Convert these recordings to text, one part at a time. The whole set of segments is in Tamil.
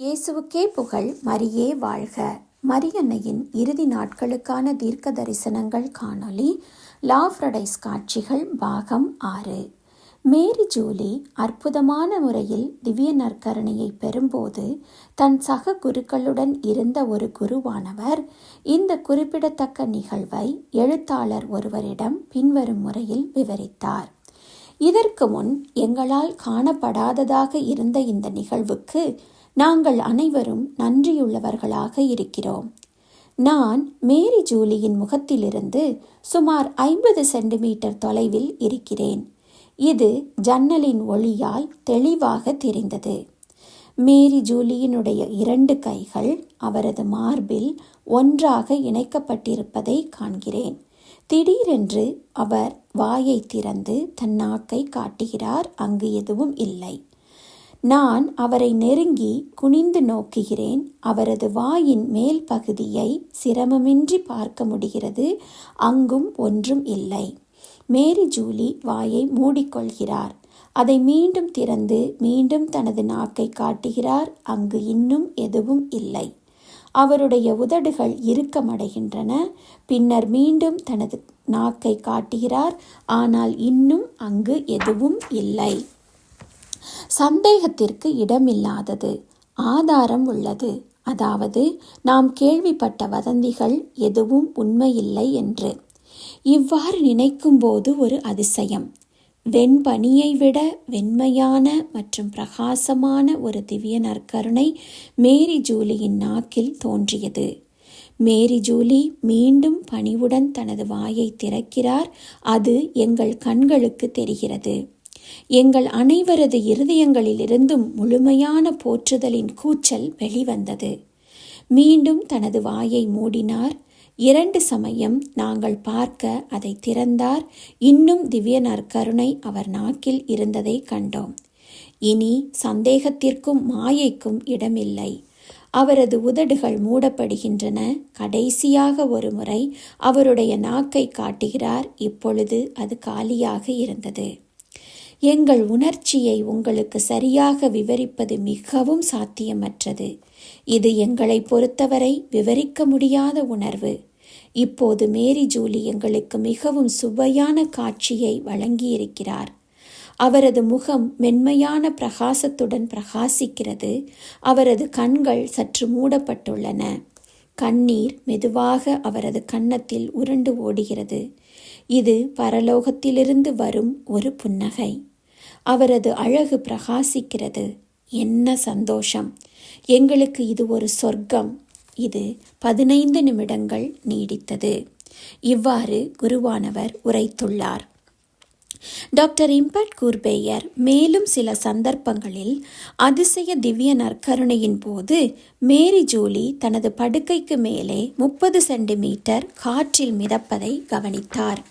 இயேசுவுக்கே புகழ் மரியே வாழ்க. மரியன்னையின் இறுதி நாட்களுக்கான தீர்க்க தரிசனங்கள் காணொளி லாஃப்ரடைஸ் காட்சிகள் பாகம் ஆறு. மேரி ஜூலி அற்புதமான முறையில் திவ்ய நற்கரணையை பெறும்போது தன் சக குருக்களுடன் இருந்த ஒரு குருவானவர் இந்த குறிப்பிடத்தக்க நிகழ்வை எழுத்தாளர் ஒருவரிடம் பின்வரும் முறையில் விவரித்தார். இதற்கு முன் எங்களால் காணப்படாததாக இருந்த இந்த நிகழ்வுக்கு நாங்கள் அனைவரும் நன்றியுள்ளவர்களாக இருக்கிறோம். நான் மேரி ஜூலியின் முகத்திலிருந்து சுமார் ஐம்பது சென்டிமீட்டர் தொலைவில் இருக்கிறேன். இது ஜன்னலின் ஒளியால் தெளிவாக தெரிந்தது. மேரி ஜூலியினுடைய இரண்டு கைகள் அவரது மார்பில் ஒன்றாக இணைக்கப்பட்டிருப்பதை காண்கிறேன். திடீரென்று அவர் வாயை திறந்து தன் நாக்கை காட்டுகிறார் அங்கு எதுவும் இல்லை. நான் அவரை நெருங்கி குனிந்து நோக்குகிறேன். அவரது வாயின் மேல் பகுதியை சிரமமின்றி பார்க்க முடிகிறது. அங்கும் ஒன்றும் இல்லை. மேரி ஜூலி வாயை மூடிக்கொள்கிறார். அதை மீண்டும் திறந்து மீண்டும் தனது நாக்கை காட்டுகிறார். அங்கு இன்னும் எதுவும் இல்லை. அவருடைய உதடுகள் இறுக்கமடைகின்றன. பின்னர் மீண்டும் தனது நாக்கை காட்டுகிறார். ஆனால் இன்னும் அங்கு எதுவும் இல்லை. சந்தேகத்திற்கு இடமில்லாதது. ஆதாரம் உள்ளது. அதாவது நாம் கேள்விப்பட்ட வதந்திகள் எதுவும் உண்மையில்லை என்று. இவ்வாறு நினைக்கும்போது ஒரு அதிசயம். வெண்பனியை விட வெண்மையான மற்றும் பிரகாசமான ஒரு திவ்ய நற்கருணை மேரி ஜூலியின் நாக்கில் தோன்றியது. மேரி ஜூலி மீண்டும் பணிவுடன் தனது வாயை திறக்கிறார். அது எங்கள் கண்களுக்கு தெரிகிறது. எங்கள் அனைவரது இருதயங்களிலிருந்தும் முழுமையான போற்றுதலின் கூச்சல் வெளிவந்தது. மீண்டும் தனது வாயை மூடினார். இரண்டு சமயம் நாங்கள் பார்க்க அதை திறந்தார். இன்னும் திவ்ய நற்கருணை அவர் நாக்கில் இருந்ததை கண்டோம். இனி சந்தேகத்திற்கும் மாயைக்கும் இடமில்லை. அவரது உதடுகள் மூடப்படுகின்றன. கடைசியாக ஒரு முறை அவருடைய நாக்கை காட்டுகிறார். இப்பொழுது அது காலியாக இருந்தது. எங்கள் உணர்ச்சியை உங்களுக்கு சரியாக விவரிப்பது மிகவும் சாத்தியமற்றது. இது எங்களை பொறுத்தவரை விவரிக்க முடியாத உணர்வு. இப்போது மேரி ஜூலி எங்களுக்கு மிகவும் சுவையான காட்சியை வழங்கியிருக்கிறார். அவரது முகம் மென்மையான பிரகாசத்துடன் பிரகாசிக்கிறது. அவரது கண்கள் சற்று மூடப்பட்டுள்ளன. கண்ணீர் மெதுவாக அவரது கன்னத்தில் உருண்டு ஓடுகிறது. இது பரலோகத்திலிருந்து வரும் ஒரு புன்னகை. அவரது அழகு பிரகாசிக்கிறது. என்ன சந்தோஷம்! எங்களுக்கு இது ஒரு சொர்க்கம். இது பதினைந்து நிமிடங்கள் நீடித்தது. இவ்வாறு குருவானவர் உரைத்துள்ளார். டாக்டர் இம்பட் கூர்பேயர் மேலும் சில சந்தர்ப்பங்களில் அதிசய திவ்ய நற்கருணையின் போது மேரி ஜூலி தனது படுக்கைக்கு மேலே முப்பது சென்டிமீட்டர் காற்றில் மிதப்பதை கவனித்தார்.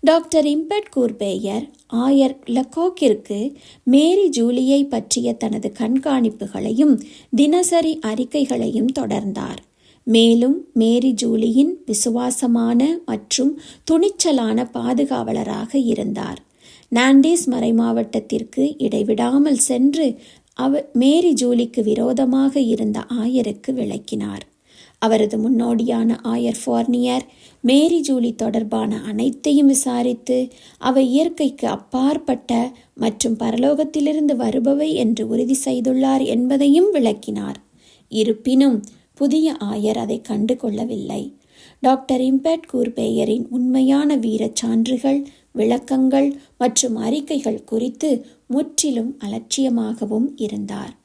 டாக்டர் இம்பட் கூர்பேயர் ஆயர் லக்கோக்கிற்கு மேரி ஜூலியை பற்றிய தனது கண்காணிப்புகளையும் தினசரி அறிக்கைகளையும் தொடர்ந்தார். மேலும் மேரி ஜூலியின் விசுவாசமான மற்றும் துணிச்சலான பாதுகாவலராக இருந்தார். நாண்டேஸ் மறைமாவட்டத்திற்கு இடைவிடாமல் சென்று அவ மேரி ஜூலிக்கு விரோதமாக இருந்த ஆயருக்கு விளக்கினார். அவரது முன்னோடியான ஆயர் ஃபோர்னியர் மேரி ஜூலி தொடர்பான அனைத்தையும் விசாரித்து அவை இயற்கைக்கு அப்பாற்பட்ட மற்றும் பரலோகத்திலிருந்து வருபவை என்று உறுதி செய்துள்ளார் என்பதையும் விளக்கினார். இருப்பினும் புதிய ஆயர் அதை கண்டு கொள்ளவில்லை டாக்டர் இம்பேட் கூர்பேயரின் உண்மையான வீரச் சான்றுகள் விளக்கங்கள் மற்றும் அறிக்கைகள் குறித்து முற்றிலும் அலட்சியமாகவும் இருந்தார்.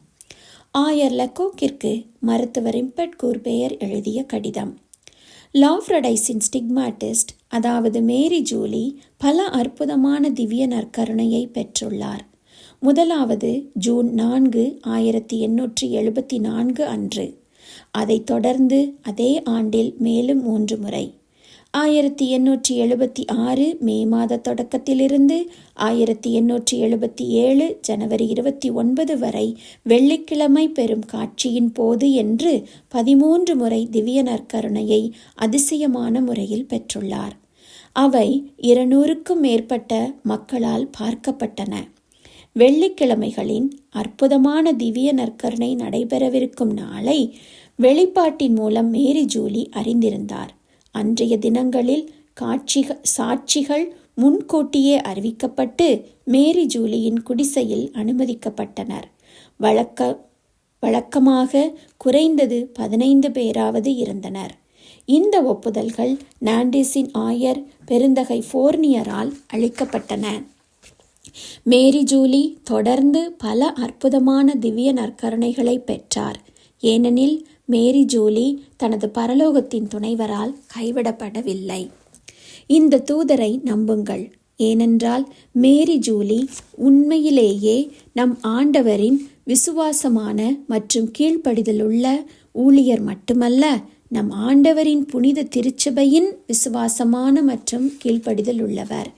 ஆயர் லக்கோக்கிற்கு மருத்துவர் இம்பெட் கூர்பேயர் எழுதிய கடிதம். லாஃப்ரடைஸின் ஸ்டிக்மாட்டிஸ்ட் அதாவது மேரி ஜூலி பல அற்புதமான திவ்ய நற்கருணையை பெற்றுள்ளார். முதலாவது ஜூன் நான்கு ஆயிரத்தி எண்ணூற்றி எழுபத்தி நான்கு அன்று. அதைத் தொடர்ந்து அதே ஆண்டில் மேலும் மூன்று முறை. ஆயிரத்தி எண்ணூற்றி எழுபத்தி ஆறு மே மாத தொடக்கத்திலிருந்து ஆயிரத்தி எண்ணூற்றி எழுபத்தி ஏழு ஜனவரி இருபத்தி ஒன்பது வரை வெள்ளிக்கிழமை பெறும் காட்சியின் போது என்று பதிமூன்று முறை திவ்ய நற்கருணையை அதிசயமான முறையில் பெற்றுள்ளார். அவை இருநூறுக்கும் மேற்பட்ட மக்களால் பார்க்கப்பட்டன. வெள்ளிக்கிழமைகளின் அற்புதமான திவ்ய நற்கருணை நடைபெறவிருக்கும் நாளை வெளிப்பாட்டின் மூலம் மேரி ஜூலி அறிந்திருந்தார். அன்றைய தினங்களில் காட்சிக சாட்சிகள் முன்கூட்டியே அறிவிக்கப்பட்டு மேரி ஜூலியின் குடிசையில் அனுமதிக்கப்பட்டனர். வழக்க வழக்கமாக குறைந்தது பதினைந்து பேராவது இருந்தனர். இந்த ஒப்புதல்கள் நாண்டிஸின் ஆயர் பெருந்தகை ஃபோர்னியரால் அளிக்கப்பட்டன. மேரி ஜூலி தொடர்ந்து பல அற்புதமான திவ்ய நற்கருணைகளை பெற்றார். ஏனெனில் மேரி ஜூலி தனது பரலோகத்தின் துணைவரால் கைவிடப்படவில்லை. இந்த தூதரை நம்புங்கள். ஏனென்றால் மேரி ஜூலி உண்மையிலேயே நம் ஆண்டவரின் விசுவாசமான மற்றும் கீழ்ப்படிதலுள்ள ஊழியர் மட்டுமல்ல நம் ஆண்டவரின் புனித திருச்சபையின் விசுவாசமான மற்றும் கீழ்ப்படிதல் உள்ளவர்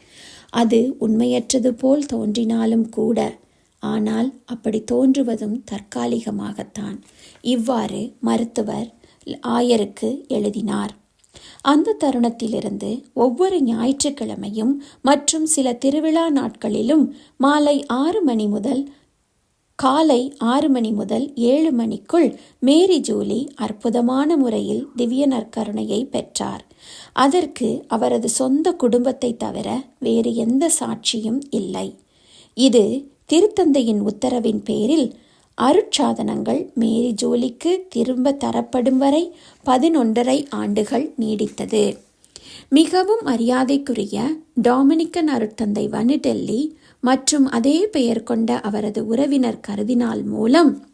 அது உண்மையற்றது போல் தோன்றினாலும் கூட ஆனால் அப்படி தோன்றுவதும் தற்காலிகமாகத்தான். இவ்வாறு மருத்துவர் ஆயருக்கு எழுதினார். அந்த தருணத்திலிருந்து ஒவ்வொரு ஞாயிற்றுக்கிழமையும் மற்றும் சில திருவிழா நாட்களிலும் மாலை ஆறு மணி முதல் காலை ஆறு மணி முதல் ஏழு மணிக்குள் மேரி ஜூலி அற்புதமான முறையில் திவ்ய நற்கருணையை பெற்றார். அதற்கு அவரது சொந்த குடும்பத்தை தவிர வேறு எந்த சாட்சியும் இல்லை. இது திருத்தந்தையின் உத்தரவின் பேரில் அருட்சாதனங்கள் மேரி ஜோலிக்கு திரும்ப தரப்படும் வரை பதினொன்றரை ஆண்டுகள் நீடித்தது. மிகவும் மரியாதைக்குரிய டாமினிக்கன் அருட்தந்தை வனிடெல்லி மற்றும் அதே பெயர் கொண்ட அவரது உறவினர் கருதினால் மூலம்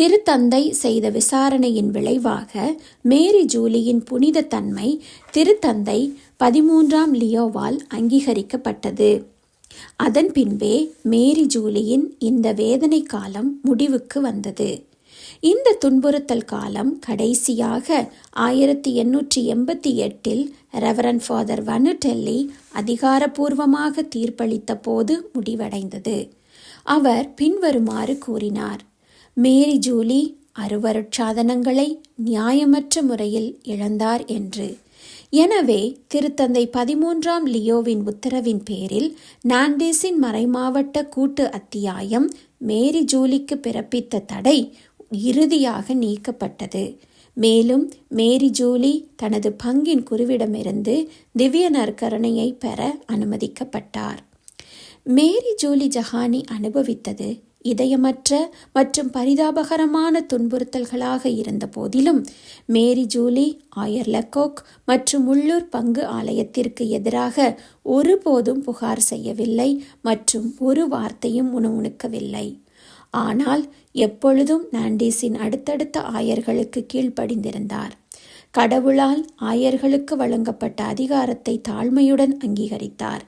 திருத்தந்தை செய்த விசாரணையின் விளைவாக மேரி ஜூலியின் புனித தன்மை திருத்தந்தை பதிமூன்றாம் லியோவால் அங்கீகரிக்கப்பட்டது. அதன் பின்பே மேரி ஜூலியின் இந்த வேதனை காலம் முடிவுக்கு வந்தது. இந்த துன்புறுத்தல் காலம் கடைசியாக ஆயிரத்தி எண்ணூற்றி எண்பத்தி எட்டில் ரெவரன் ஃபாதர் வனுடெல்லி அதிகாரப்பூர்வமாக தீர்ப்பளித்த போது முடிவடைந்தது. அவர் பின்வருமாறு கூறினார் மேரி ஜூலி அருவருட்சாதனங்களை நியாயமற்ற முறையில் இழந்தார் என்று. எனவே திருத்தந்தை பதிமூன்றாம் லியோவின் உத்தரவின் பேரில் நாண்டேஸின் மறைமாவட்ட கூட்டு அத்தியாயம் மேரி ஜூலிக்கு பிறப்பித்த தடை இறுதியாக நீக்கப்பட்டது. மேலும் மேரி ஜூலி தனது பங்கின் குருவிடமிருந்து திவ்ய நற்கரணையை பெற அனுமதிக்கப்பட்டார். மேரி ஜூலி ஜஹானி அனுபவித்தது இதயமற்ற மற்றும் பரிதாபகரமான துன்புறுத்தல்களாக இருந்த போதிலும் மேரி ஜூலி ஆயர் லெக்கோக் மற்றும் உள்ளூர் பங்கு ஆலயத்திற்கு எதிராக ஒருபோதும் புகார் செய்யவில்லை மற்றும் ஒரு வார்த்தையும் உணவுணுக்கவில்லை. ஆனால் எப்பொழுதும் நாண்டீஸின் அடுத்தடுத்த ஆயர்களுக்கு கீழ்ப்படிந்திருந்தார். கடவுளால் ஆயர்களுக்கு வழங்கப்பட்ட அதிகாரத்தை தாழ்மையுடன் அங்கீகரித்தார்.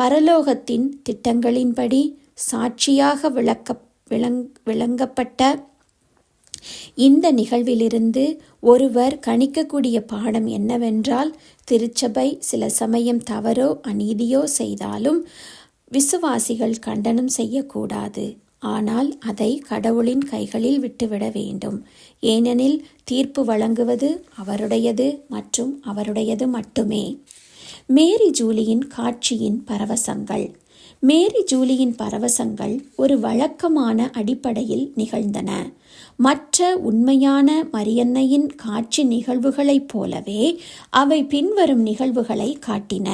பரலோகத்தின் திட்டங்களின்படி சாட்சியாக விளக்க விளங் விளங்கப்பட்ட இந்த நிகழ்விலிருந்து ஒருவர் கணிக்கக்கூடிய பாடம் என்னவென்றால் திருச்சபை சில சமயம் தவறோ அநீதியோ செய்தாலும் விசுவாசிகள் கண்டனம் செய்யக்கூடாது. ஆனால் அதை கடவுளின் கைகளில் விட்டுவிட வேண்டும். ஏனெனில் தீர்ப்பு வழங்குவது அவருடையது மற்றும் அவருடையது மட்டுமே. மேரி ஜூலியின் காட்சியின் பரவசங்கள். மேரி ஜூலியின் பரவசங்கள் ஒரு வழக்கமான அடிப்படையில் நிகழ்ந்தன. மற்ற உண்மையான மரியன்னையின் காட்சி நிகழ்வுகளைப் போலவே அவை பின்வரும் நிகழ்வுகளை காட்டின.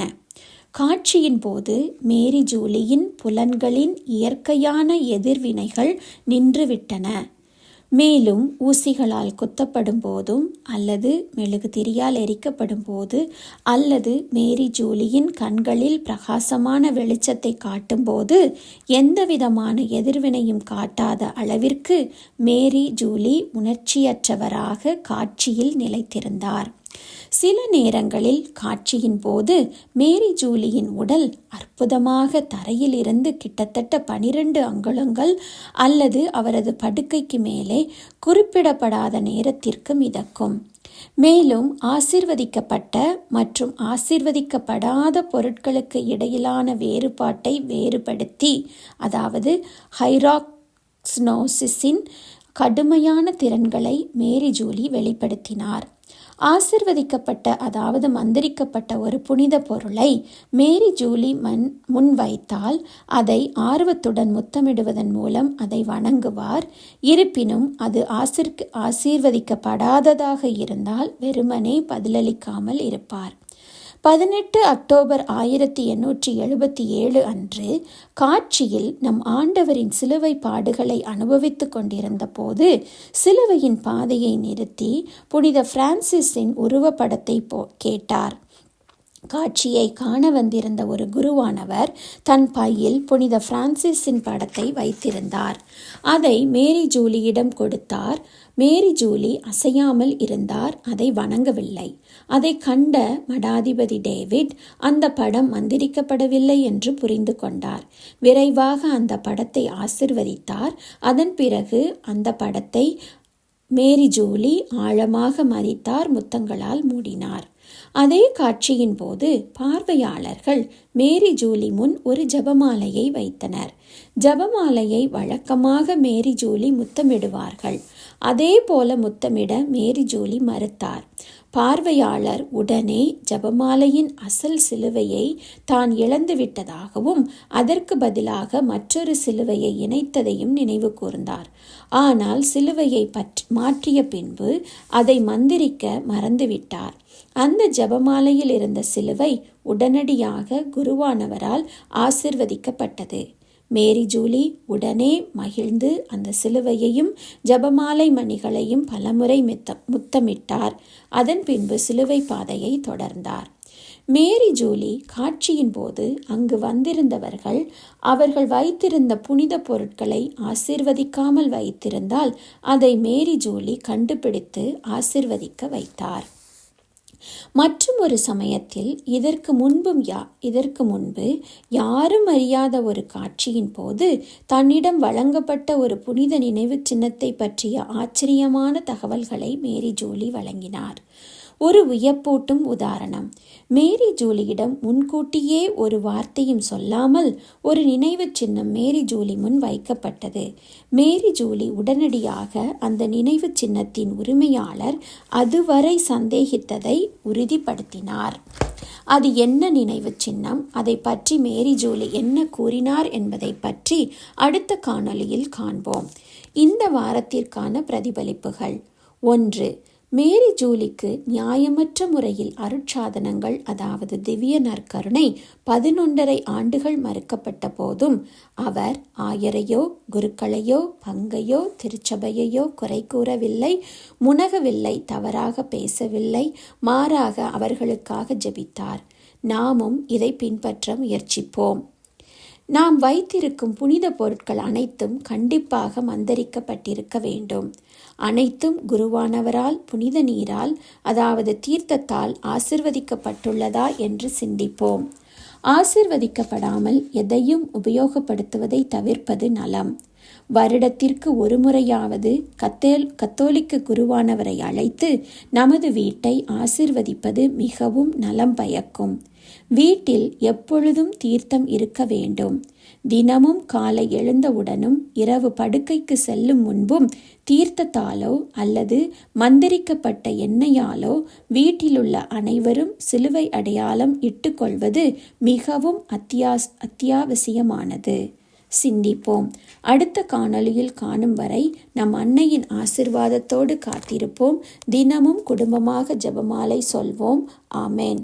காட்சியின் போது மேரி ஜூலியின் புலன்களின் இயற்கையான எதிர்வினைகள் நின்றுவிட்டன. மேலும் ஊசிகளால் குத்தப்படும் போதும் அல்லது மெழுகுதிரியால் எரிக்கப்படும் போது அல்லது மேரி ஜூலியின் கண்களில் பிரகாசமான வெளிச்சத்தை காட்டும்போது எந்தவிதமான எதிர்வினையும் காட்டாத அளவிற்கு மேரி ஜூலி உணர்ச்சியற்றவராக காட்சியில் நிலைத்திருந்தார். சில நேரங்களில் காட்சியின் போது மேரி ஜூலியின் உடல் அற்புதமாக தரையிலிருந்து கிட்டத்தட்ட பனிரெண்டு அங்குலங்கள் அல்லது அவரது படுக்கைக்கு மேலே குறிப்பிடப்படாத நேரத்திற்கு மிதக்கும். மேலும் ஆசிர்வதிக்கப்பட்ட மற்றும் ஆசிர்வதிக்கப்படாத பொருட்களுக்கு இடையிலான வேறுபாட்டை வேறுபடுத்தி அதாவது ஹைராக்ஸ்னோசிஸின் கடுமையான திறன்களை மேரி ஜூலி வெளிப்படுத்தினார். ஆசிர்வதிக்கப்பட்ட அதாவது மந்திரிக்கப்பட்ட ஒரு புனித பொருளை மேரி ஜூலி மண் முன்வைத்தால் அதை ஆர்வத்துடன் முத்தமிடுவதன் மூலம் அதை வணங்குவார். இருப்பினும் அது ஆசிர்க்கு ஆசீர்வதிக்கப்படாததாக இருந்தால் வெறுமனே பதிலளிக்காமல் இருப்பார். பதினெட்டு அக்டோபர் ஆயிரத்தி எண்ணூற்றி எழுபத்தி ஏழு அன்று காட்சியில் நம் ஆண்டவரின் சிலுவை பாடுகளை அனுபவித்து கொண்டிருந்த போது சிலுவையின் பாதையை நிறுத்தி புனித பிரான்சிஸின் உருவப்படத்தை போ கேட்டார். காட்சியை காண வந்திருந்த ஒரு குருவானவர் தன் பையில் புனித பிரான்சிஸின் படத்தை வைத்திருந்தார். அதை மேரி ஜூலியிடம் கொடுத்தார். மேரி ஜூலி அசையாமல் இருந்தார். அதை வணங்கவில்லை. அதை கண்ட மடாதிபதி டேவிட் அந்த படம் மந்திரிக்கப்படவில்லை என்று புரிந்து கொண்டார். விரைவாக அந்த படத்தை ஆசிர்வதித்தார். அதன் பிறகு அந்த படத்தை மேரி ஜூலி ஆழமாக மதித்தார் முத்தங்களால் மூடினார். அதே காட்சியின் போது பார்வையாளர்கள் மேரி ஜூலி முன் ஒரு ஜபமாலையை வைத்தனர். ஜபமாலையை வழக்கமாக மேரி ஜூலி முத்தமிடுவார்கள். அதே போல முத்தமிட மேரி ஜூலி மறுத்தார். பார்வையாளர் உடனே ஜபமாலையின் அசல் சிலுவையை தான் இழந்துவிட்டதாகவும் அதற்கு பதிலாக மற்றொரு சிலுவையை இணைத்ததையும் நினைவு கூர்ந்தார். ஆனால் சிலுவையை பற்றி மாற்றிய பின்பு அதை மந்திரிக்க மறந்துவிட்டார் அந்த ஜபமாலையில் இருந்த சிலுவை உடனடியாக குருவானவரால் ஆசிர்வதிக்கப்பட்டது. மேரி ஜூலி உடனே மகிழ்ந்து அந்த சிலுவையையும் ஜபமாலை மணிகளையும் பலமுறை மித்த முத்தமிட்டார். அதன் பின்பு சிலுவை பாதையை தொடர்ந்தார். மேரி ஜூலி காட்சியின் போது அங்கு வந்திருந்தவர்கள் அவர்கள் வைத்திருந்த புனித பொருட்களை ஆசிர்வதிக்காமல் வைத்திருந்தால் அதை மேரி ஜூலி கண்டுபிடித்து ஆசிர்வதிக்க வைத்தார். மற்றும் ஒரு சமயத்தில் இதற்கு முன்பும் யா இதற்கு முன்பு யாரும் அறியாத ஒரு காட்சியின் போது தன்னிடம் வழங்கப்பட்ட ஒரு புனித நினைவு சின்னத்தை பற்றிய ஆச்சரியமான தகவல்களை மேரி ஜோலி வழங்கினார். ஒரு வியப்பூட்டும் உதாரணம். மேரி ஜூலியிடம் முன்கூட்டியே ஒரு வார்த்தையும் சொல்லாமல் ஒரு நினைவு சின்னம் மேரி ஜூலி முன் வைக்கப்பட்டது. மேரி ஜூலி உடனடியாக அந்த நினைவு சின்னத்தின் உரிமையாளர் அதுவரை சந்தேகித்ததை உறுதிப்படுத்தினார். அது என்ன நினைவு சின்னம்? அதை பற்றி மேரி ஜூலி என்ன கூறினார் என்பதை பற்றி அடுத்த காணொளியில் காண்போம். இந்த வாரத்திற்கான பிரதிபலிப்புகள். ஒன்று மேரி ஜூலிக்கு நியாயமற்ற முறையில் அருட்சாதனங்கள் அதாவது திவ்ய நற்கருணை பதினொன்றரை ஆண்டுகள் மறுக்கப்பட்ட போதும் அவர் ஆயரையோ குருக்களையோ பங்கையோ திருச்சபையையோ குறை கூறவில்லை முனகவில்லை தவறாக பேசவில்லை மாறாக அவர்களுக்காக ஜெபித்தார். நாமும் இதை பின்பற்ற முயற்சிப்போம். நாம் வைத்திருக்கும் புனித பொருட்கள் அனைத்தும் கண்டிப்பாக மந்தரிக்கப்பட்டிருக்க வேண்டும். அனைத்தும் குருவானவரால் புனித நீரால் அதாவது தீர்த்தத்தால் ஆசிர்வதிக்கப்பட்டுள்ளதா என்று சிந்திப்போம். ஆசிர்வதிக்கப்படாமல் எதையும் உபயோகப்படுத்துவதை தவிர்ப்பது நலம். வருடத்திற்கு ஒரு முறையாவது கத்தேல் கத்தோலிக்க குருவானவரை அழைத்து நமது வீட்டை ஆசிர்வதிப்பது மிகவும் நலம் பயக்கும். வீட்டில் எப்பொழுதும் தீர்த்தம் இருக்க வேண்டும். தினமும் காலை எழுந்தவுடனும் இரவு படுக்கைக்கு செல்லும் முன்பும் தீர்த்தத்தாலோ அல்லது மந்திரிக்கப்பட்ட எண்ணெயாலோ வீட்டிலுள்ள அனைவரும் சிலுவை அடையாளம் இட்டுக்கொள்வது மிகவும் அத்தியாஸ் அத்தியாவசியமானது. சிந்திப்போம். அடுத்த காணொளியில் காணும் வரை நம் அன்னையின் ஆசிர்வாதத்தோடு காத்திருப்போம். தினமும் குடும்பமாக ஜபமாலை சொல்வோம். ஆமேன்.